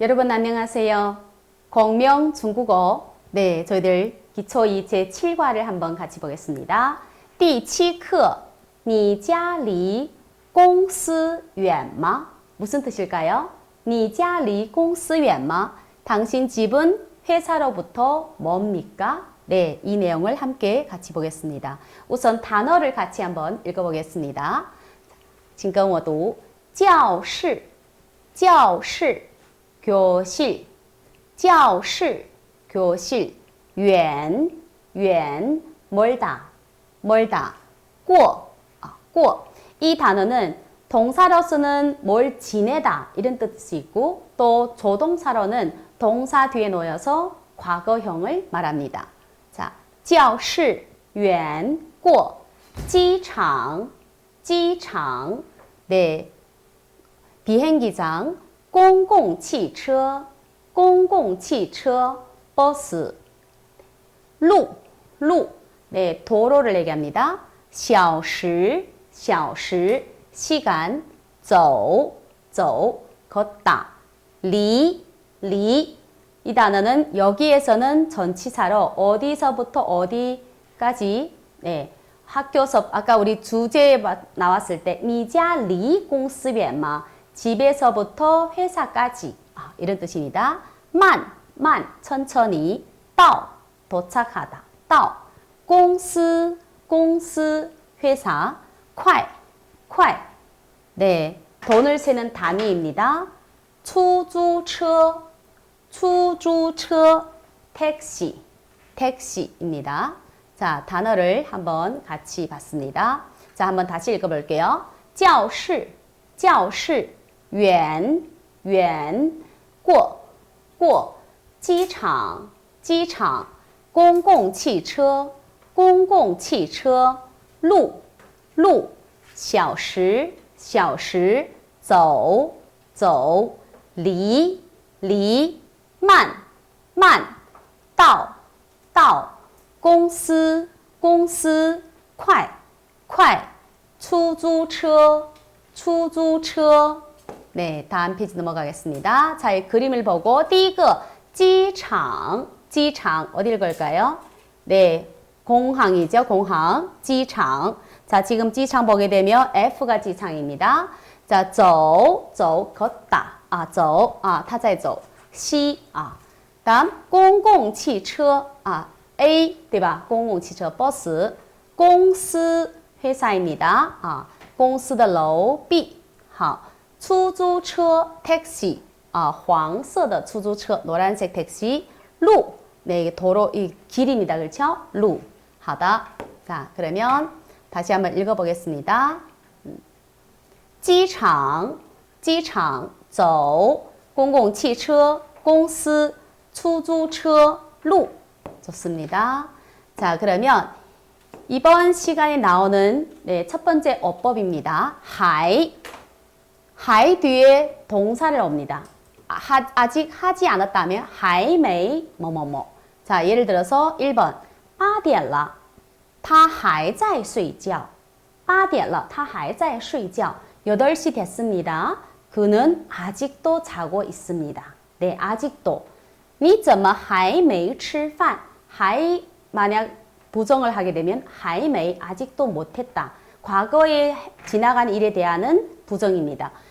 여러분 안녕하세요. 공명 중국어. 네, 저희들 기초 2 제 7과를 한번 같이 보겠습니다. 第七课,你家离公司远吗? 무슨 뜻일까요? 你家离公司远吗? 당신 집은 회사로부터 멉니까? 네, 이 내용을 함께 같이 보겠습니다. 우선 단어를 같이 한번 읽어보겠습니다. 请跟我读教室教室 교실教室 교실 远远 멀다 멀다 过 아, 过이 단어는 동사로서는 뭘 지내다 이런 뜻이 있고 또 조동사로는 동사 뒤에 놓여서 과거형을 말합니다. 자, 教室远过机场机场 네. 비행기장, 公共汽车,公共汽车, 버스, 路,路, 네, 도로를 얘기합니다. 小时,小时, 시간, 走,走, 걷다, 离, 리. 이 단어는 여기에서는 전치사로 어디서부터 어디까지 네, 학교 수업 아까 우리 주제에 나왔을 때 니자 리 공스 마 집에서부터 회사까지 아, 이런 뜻입니다. 만, 만 천천히 따오 도착하다 따오 공스 공스 회사 콰이 콰이 네 돈을 세는 단위입니다. 出租车 出租车 택시 택시입니다. 자, 단어를 한번 같이 봤습니다. 자, 한번 다시 읽어볼게요. 教室,教室, 远,远,过,过,机场,机场,公共汽车,公共汽车,路,路,小时,小时,走,走,离,离,慢,慢,到,到,公司公司快快出租车出租车 네, 다음 페이지 넘어가겠습니다. 자, 이 그림을 보고 第一个机场 机场 어디를 걸까요? 네, 공항이죠. 공항. 机场. 자, 지금 机场 보게 되면 F가 지창입니다. 자, 走, 走, 걷다. 아, 走, 아, 타자의 走. 시, 아. 다음, 公共汽车, 아, A, 对吧? 公共汽车 버스. 公司 회사입니다. 아, 公司的楼 B. 好. 出租车 택시. 아, 黄色的出租车 노란색 택시. 路 네, 도로 이 길입니다. 그렇죠? 路. 하다. 자, 그러면 다시 한번 읽어 보겠습니다. 机场机场走公共汽车公司出租车路 좋습니다. 자, 그러면 이번 시간에 나오는 네, 첫 번째 어법입니다. 하이. 하이 뒤에 동사를 옵니다. 하, 아직 하지 않았다면 하이메이 뭐뭐뭐. 자, 예를 들어서 1번 8点了. 他还在睡觉. 8点了. 他还在睡觉. 8시 됐습니다. 그는 아직도 자고 있습니다. 네, 아직도. 你怎么还没吃饭? 하이 만약 부정을 하게 되면 하이메이 아직도 못했다. 과거에 지나간 일에 대한 부정입니다.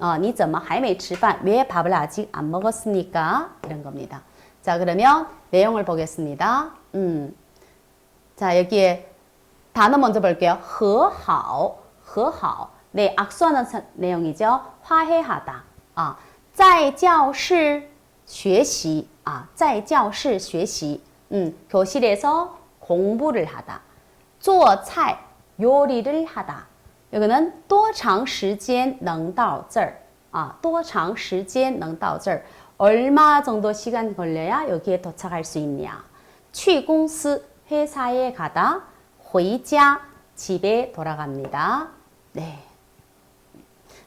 어, 你怎么还没吃饭?왜 밥을 아직 안 먹었습니까? 이런 겁니다. 자, 그러면 내용을 보겠습니다. 음. 자, 여기에 단어 먼저 볼게요. 和好,和好. 네, 악수하는 내용이죠. 화해하다. 아, 在教室学习 아, 在教室学习. 음, 교실에서 공부를 하다. 做菜 요리를 하다. 여기는 多长时间能到这儿? 아, 多长时间能到这儿? 얼마 정도 시간 걸려야 여기에 도착할 수 있냐? 去公司 회사에 가다 回家 집에 돌아갑니다. 네.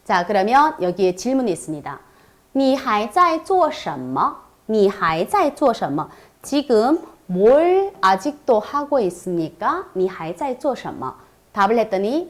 자, 그러면 여기에 질문이 있습니다. 你还在做什么?你还在做什么? 지금 뭘 아직도 하고 있습니까? 你还在做什么? 답을 했더니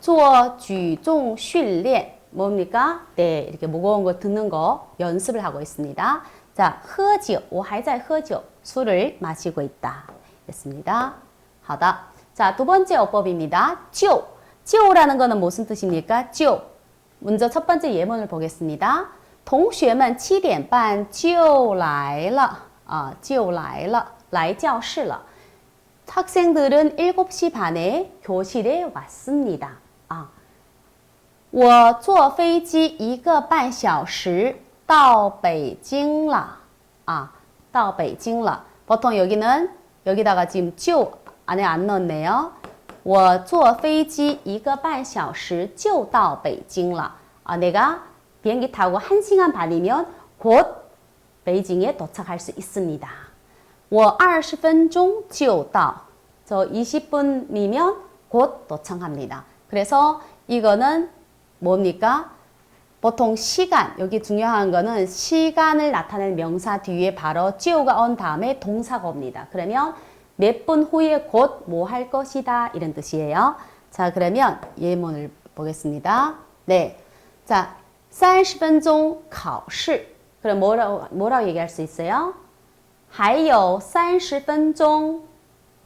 做举重训练. 뭡니까? 네, 이렇게 무거운 거 듣는 거 연습을 하고 있습니다. 자, 喝酒,我还在喝酒. 술을 마시고 있다. 됐습니다. 好的. 자, 두 번째 어법입니다. 就. 就라는 거는 무슨 뜻입니까? 就. 먼저 첫 번째 예문을 보겠습니다. 同学们七点半就来了啊，就来了，来教室了。 학생들은 7시 반에 교실에 왔습니다. 아, 我坐飞机一个半小时到北京了. 아, 到北京了. 보통 여기는 여기다가 지금 就 안에 안 넣었네요. 我坐飞机一个半小时就到北京了. 아, 내가 비행기 타고 1시간 반이면 곧 베이징에 도착할 수 있습니다. 我20分钟就到. 저 20분이면 곧 도착합니다. 그래서 이거는 뭡니까? 보통 시간, 여기 중요한 거는 시간을 나타내는 명사 뒤에 바로 찌오가 온 다음에 동사가 옵니다. 그러면 몇 분 후에 곧 뭐 할 것이다 이런 뜻이에요. 자, 그러면 예문을 보겠습니다. 네. 자, 30分钟考试. 그럼 뭐라고 뭐라고 얘기할 수 있어요? 还有30分钟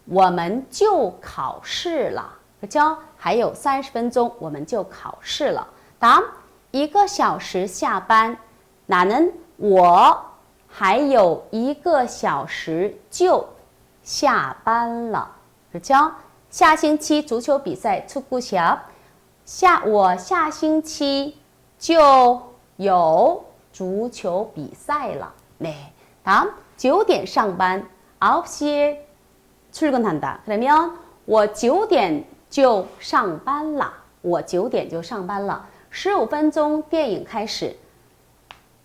我们就考试了. 그렇죠? 还有30分钟我们就考试了. 다음 一个小时下班. 나는 我还有一个小时就下班了. 그렇죠? 下星期足球比赛 축구 시합. 下我下星期就有足球比赛了. 네. 다음 9点上班. 9시에 출근한다. 그러면 我9点 就上班了.我9点就上班了.15分钟电影开始.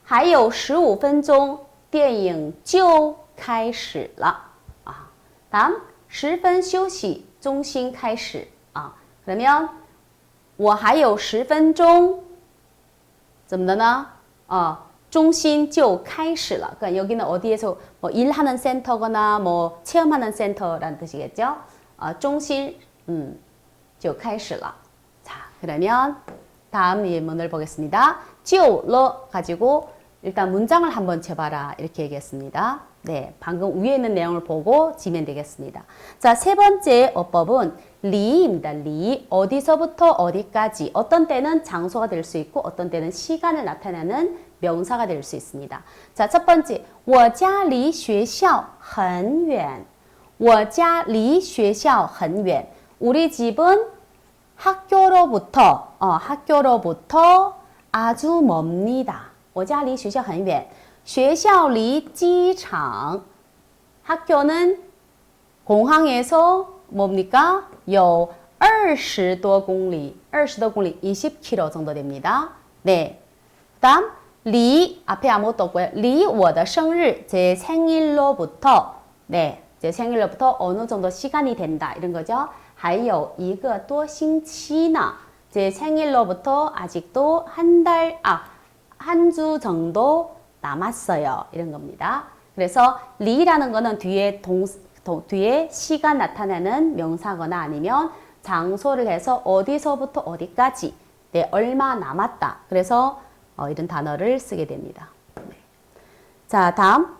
还有15分钟电影就开始了. 아. 다음 10分休息中心开始. 아. 그러면 我还有10分钟怎么的呢? 어, 中心就开始了. 그러니까 여기는 어디에서 뭐 일하는 센터거나 뭐 체험하는 센터라는 뜻이겠죠? 어, 中心 음, 就开始了. 자, 그러면 다음 예문을 보겠습니다. 就了 가지고 일단 문장을 한번 쳐봐라 이렇게 얘기했습니다. 네, 방금 위에 있는 내용을 보고 지면 되겠습니다. 자, 세 번째 어법은 리입니다. 리. 어디서부터 어디까지. 어떤 때는 장소가 될 수 있고 어떤 때는 시간을 나타내는 명사가 될 수 있습니다. 자, 첫 번째. 我家离学校很远.我家离学校很远. 우리 집은 학교로부터 어, 학교로부터 아주 멉니다. 我家离学校很远.学校离机场 학교는 공항에서 뭡니까? 요 20도 공리, 20도 공리, 20km 정도 됩니다. 네. 다음, 리, 앞에 아무것도 없고요. 리, 我的生日, 제 생일로부터, 네, 제 생일로부터 어느 정도 시간이 된다. 이런 거죠. 还有一个多星期呢. 제 생일로부터 아직도 한 달, 아, 한 주 정도 남았어요. 이런 겁니다. 그래서 리라는 거는 뒤에 동, 동, 뒤에 시간 나타내는 명사거나 아니면 장소를 해서 어디서부터 어디까지 네, 얼마 남았다. 그래서 어, 이런 단어를 쓰게 됩니다. 네. 자, 다음.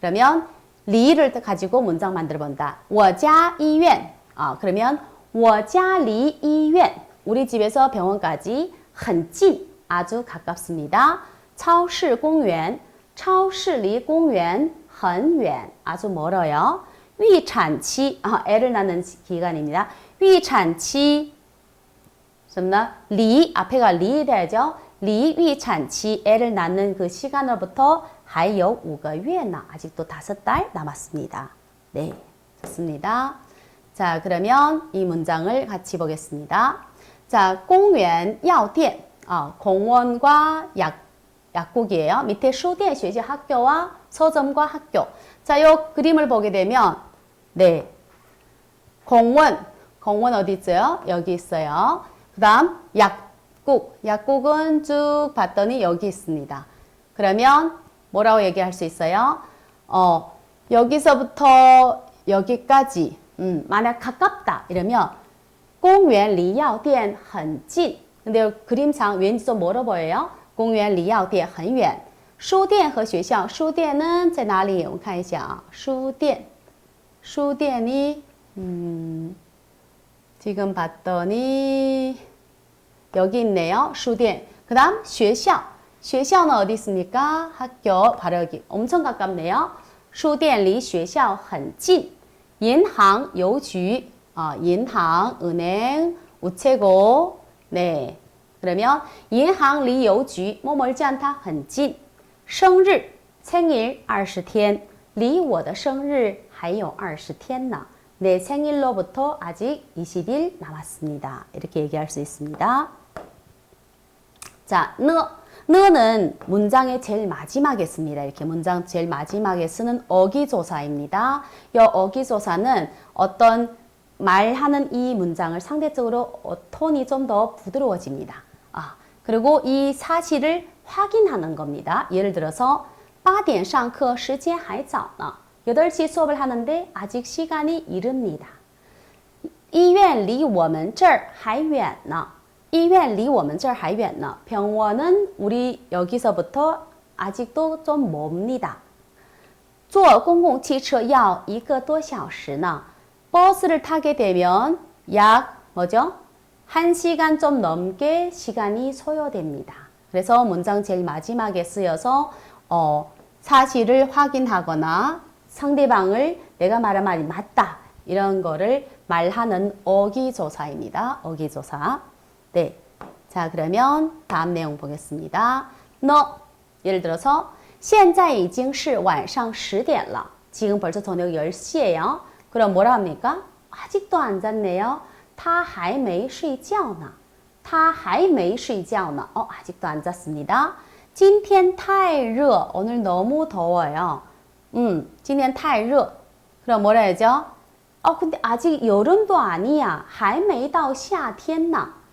그러면 리를 가지고 문장 만들어 본다. 我家医院. 어, 그러면 我家离医院. 우리 집에서 병원까지 很近 아주 가깝습니다. 超市公园 超市离公园很远 아주 멀어요. 위产期 아, 애를 낳는 기간입니다. 위产期 som나 리 앞에가 리 돼야죠. 리 위产期 애를 낳는 그 시간으로부터 还有 5个月呢. 아직도 다섯 달 남았습니다. 네. 좋습니다. 자, 그러면 이 문장을 같이 보겠습니다. 자, 공원, 야店, 어, 공원과 약, 약국이에요. 밑에 쇼店, 学校, 학교와 서점과 학교. 자, 요 그림을 보게 되면, 네. 공원, 공원 어디 있어요? 여기 있어요. 그 다음, 약국. 약국은 쭉 봤더니 여기 있습니다. 그러면 뭐라고 얘기할 수 있어요? 어, 여기서부터 여기까지 음, 만약 가깝다 이러면 公园离药店很近 근데 그림상 왠지 좀 멀어 보여요. 公园离药店很远. 书店和学校书店呢在哪里我们看一下书店书店이 음, 지금 봤더니 여기 있네요. 书店. 그다음 学校 学校는 어디 있습니까? 학교 바로 여기 엄청 가깝네요. 书店离学校很近. 银行, 邮局, 어, 银行, 은행, 우체국. 네. 그러면 银行离邮局 뭐 멀지 않다. 很近. 生日, 생일 20天. 离我的生日还有 20天呢. 내 생일로부터 아직 20일 남았습니다. 이렇게 얘기할 수 있습니다. 자, 너 너는 문장의 제일 마지막에 씁니다. 이렇게 문장 제일 마지막에 쓰는 어기조사입니다. 이 어기조사는 어떤 말하는 이 문장을 상대적으로 어, 톤이 좀 더 부드러워집니다. 아, 그리고 이 사실을 확인하는 겁니다. 예를 들어서 8点 上课 시간 还早呢. 8시 수업을 하는데 아직 시간이 이릅니다. 医院离我们这儿还远呢. 医院离我们这儿还远呢. 병원은 우리 여기서부터 아직도 좀 멉니다. 坐公共汽车要一个多小时呢. 버스를 타게 되면 약 뭐죠? 1시간 좀 넘게 시간이 소요됩니다. 그래서 문장 제일 마지막에 쓰여서 어, 사실을 확인하거나 상대방을 내가 말한 말이 맞다 이런 거를 말하는 어기조사입니다. 어기조사. 네. 자, 그러면 다음 내용 보겠습니다. 너 예를 들어서 现在已经是晚上10点了. 지금 벌써 저녁 10시예요. 그럼 뭐라 합니까? 아직도 안 잤네요. 他还没睡觉呢.他还没睡觉呢. 어, 아직도 안 잤습니다. 今天太热. 오늘 너무 더워요. 음, 今天太热. 그럼 뭐라 해야죠? 어, 근데 아직 여름도 아니야. 还没到夏天呢.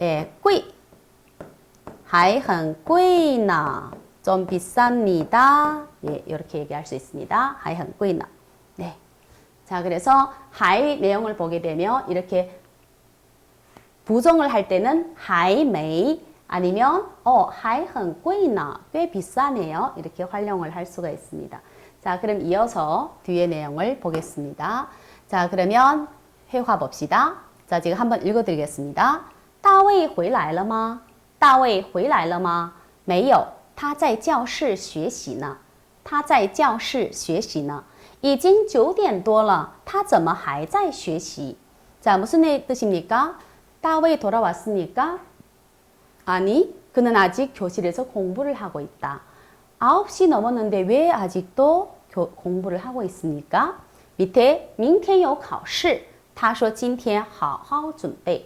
예, 꾸이. 하이한 꾸이나. 좀 비쌉니다. 예, 이렇게 얘기할 수 있습니다. 하이한 꾸이나. 네. 자, 그래서 하이 내용을 보게 되면 이렇게 부정을 할 때는 하이 메이 아니면 어, 하이한 꾸이나. 꽤 비싸네요. 이렇게 활용을 할 수가 있습니다. 자, 그럼 이어서 뒤에 내용을 보겠습니다. 자, 그러면 회화 봅시다. 자, 지금 한번 읽어드리겠습니다. 大卫回来了吗？大卫回来了吗？没有，他在教室学习呢。他在教室学习呢。已经九点多了，他怎么还在学习？자무슨뜻입니까다윗돌아왔습니까아니그는아직교실에서공부를하고있다9시넘었는데왜아직도공부를하고있습니까밑에明天有考试他说今天好好准备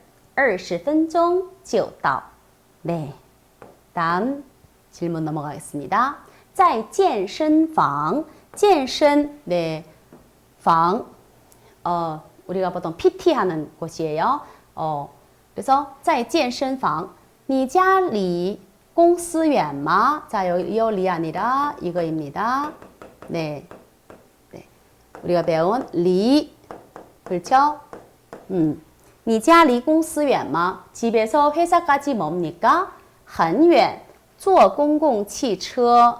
二十分钟就到 네. 다음 질문 넘어가겠습니다. 在健身房健身 네. 房 어, 우리가 보통 PT 하는 곳이에요. 어, 그래서 在健身房你家离公司远吗? 자, 여기 이어리 아니라 이거입니다. 네. 네. 우리가 배운 리 그렇죠? 음. 你家离公司远吗? 집에서 회사까지 뭡니까? 很远.坐公共汽车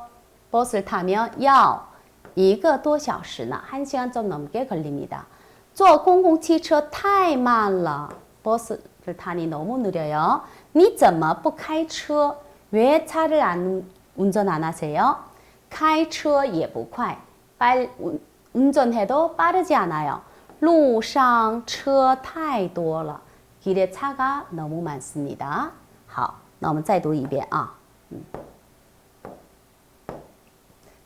버스를 타면 要一个多小时呢. 1시간 좀 넘게 걸립니다. 坐公共汽车太慢了. 버스를 타니 너무 느려요. 你怎么不开车? 왜 차를 안 운전 안 하세요? 开车也不快. 빨 운전해도 빠르지 않아요. 路上车太多了. 길에 차가 너무 많습니다. 好，那我们再读一遍啊。嗯，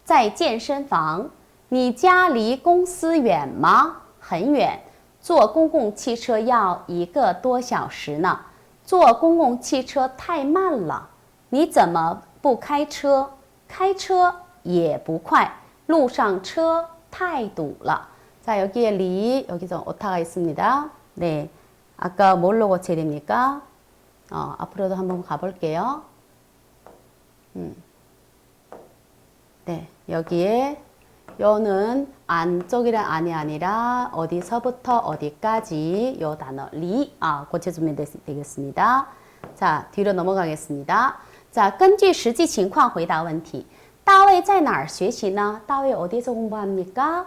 在健身房，你家离公司远吗？很远，坐公共汽车要一个多小时呢。坐公共汽车太慢了，你怎么不开车？开车也不快，路上车太堵了。 자, 여기에 리, 여기서 오타가 있습니다. 네. 아까 뭘로 고쳐야 됩니까? 어, 앞으로도 한번 가볼게요. 음. 네. 여기에 요는 안쪽이란 안이 아니라 어디서부터 어디까지 요 단어 리, 아, 고쳐주면 되겠습니다. 자, 뒤로 넘어가겠습니다. 자, 根据实际情况回答问题.大卫在哪儿学习呢? 다윗 어디서 공부합니까?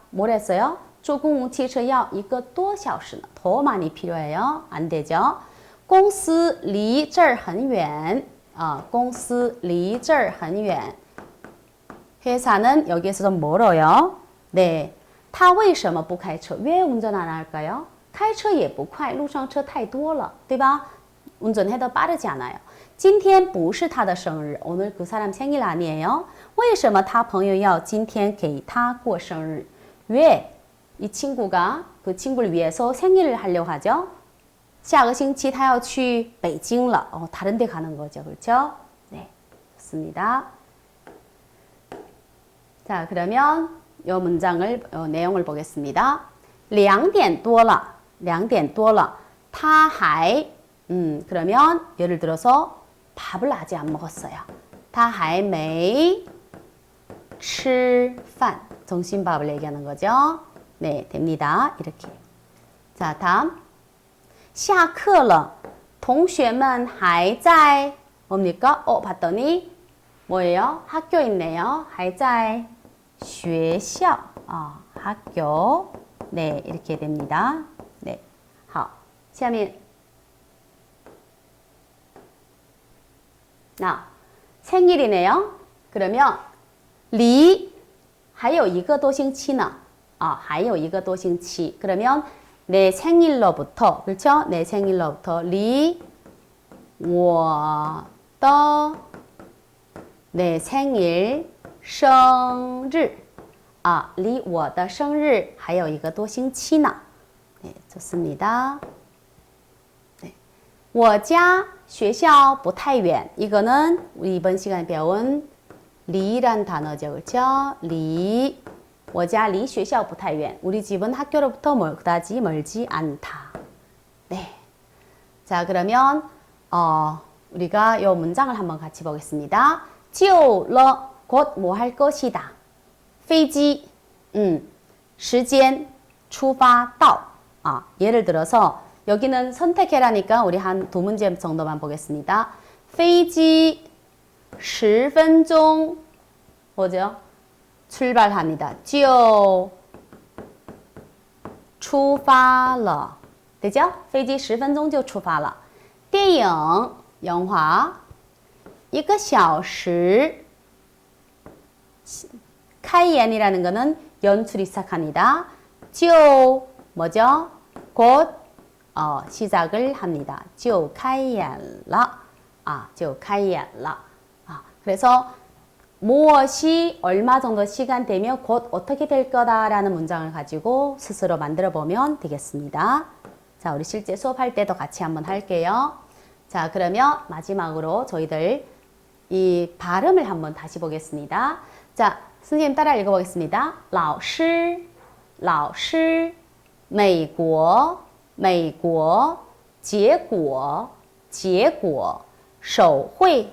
뭐랬어요? 조공汽车要 一个 多小时呢. 더 많이 필요해요. 안 되죠. 公司离这儿很远. 아, 公司离这儿很远. 회사는 여기에서 좀 멀어요. 네. 他为什么不开车?왜 운전 안 할까요? 开车也不快,路上车太多了,对吧? 운전해도 빠르지 않아요. 今天不是他的生日. 오늘 그 사람 생일 아니에요. 为什么他朋友要今天给他过生日? 왜? 이 친구가 그 친구를 위해서 생일을 하려고 하죠. 下个星期他要去北京了. 어, 다른 데 가는 거죠. 그렇죠? 네. 좋습니다. 자, 그러면 이 문장을 어, 내용을 보겠습니다. 2点多了.2点多了.他还 음, 그러면 예를 들어서 밥을 아직 안 먹었어요. 他还没吃饭. 점심밥을 얘기하는 거죠. 네, 됩니다. 이렇게. 자, 다음. 下课了. 同学们还在 뭡니까? 어, 봤더니 뭐예요? 학교 있네요. 还在 学校. 아, 학교. 네, 이렇게 됩니다. 네. 好. 下面 나 생일이네요. 그러면 리, 还有一个多星期呢. 아, 还有一个多星期. 그러면 내 생일로부터, 그렇죠? 내 생일로부터 리, 我的 내 생일 生日 아, 离我的生日还有一个多星期呢. 네, 좋습니다. 네. 我家学校不太远. 이거는 우리 이번 시간에 배운 리란 단어죠. 그렇죠? 리. 我家离学校不太远. 우리 집은 학교로부터 멀, 그다지 멀지 않다. 네. 자, 그러면 어, 우리가 이 문장을 한번 같이 보겠습니다. 就了 곧 뭐 할 것이다. 飞机, 음, 时间, 出发到. 아, 예를 들어서 여기는 선택해라니까 우리 한 두 문제 정도만 보겠습니다. 飞机 十分钟 뭐죠? 출발합니다. 就出发了. 되죠? 飞机十分钟就出发了.电影 영화 一个小时 开演이라는 거는 연출이 시작합니다. 就 뭐죠? 곧 어, 시작을 합니다. 就开演了. 아, 就开演了. 아, 그래서 무엇이 얼마 정도 시간 되면 곧 어떻게 될 거다라는 문장을 가지고 스스로 만들어 보면 되겠습니다. 자, 우리 실제 수업할 때도 같이 한번 할게요. 자, 그러면 마지막으로 저희들 이 발음을 한번 다시 보겠습니다. 자, 선생님 따라 읽어보겠습니다. 老师,老师,美国,美国,结果,结果,手绘,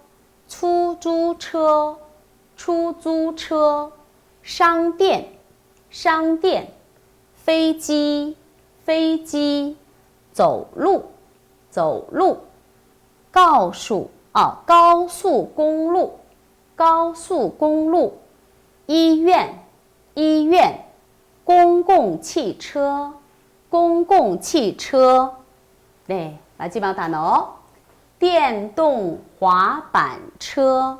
出租车出租车商店商店飞机飞机走路走路告诉哦高速公路高速公路医院医院公共汽车公共汽车。对把肩膀打牢电动滑板车,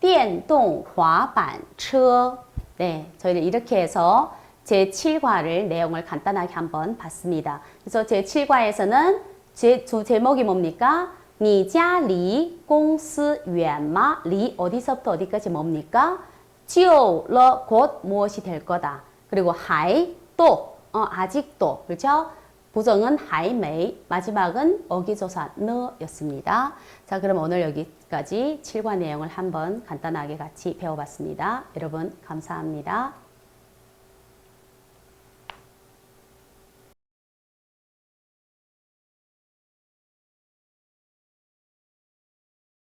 电动滑板车. 네, 저희는 이렇게 해서 제7과를 내용을 간단하게 한번 봤습니다. 그래서 제7과에서는 제, 주 제목이 뭡니까? 你家离公司远吗? 리 어디서부터 어디까지 뭡니까? 就了 곧 무엇이 될 거다. 그리고 还 또 어, 아직도 그렇죠? 부정은 还没 마지막은 어기조사 너였습니다. 자 그럼 오늘 여기까지 7과 내용을 한번 간단하게 같이 배워봤습니다. 여러분 감사합니다.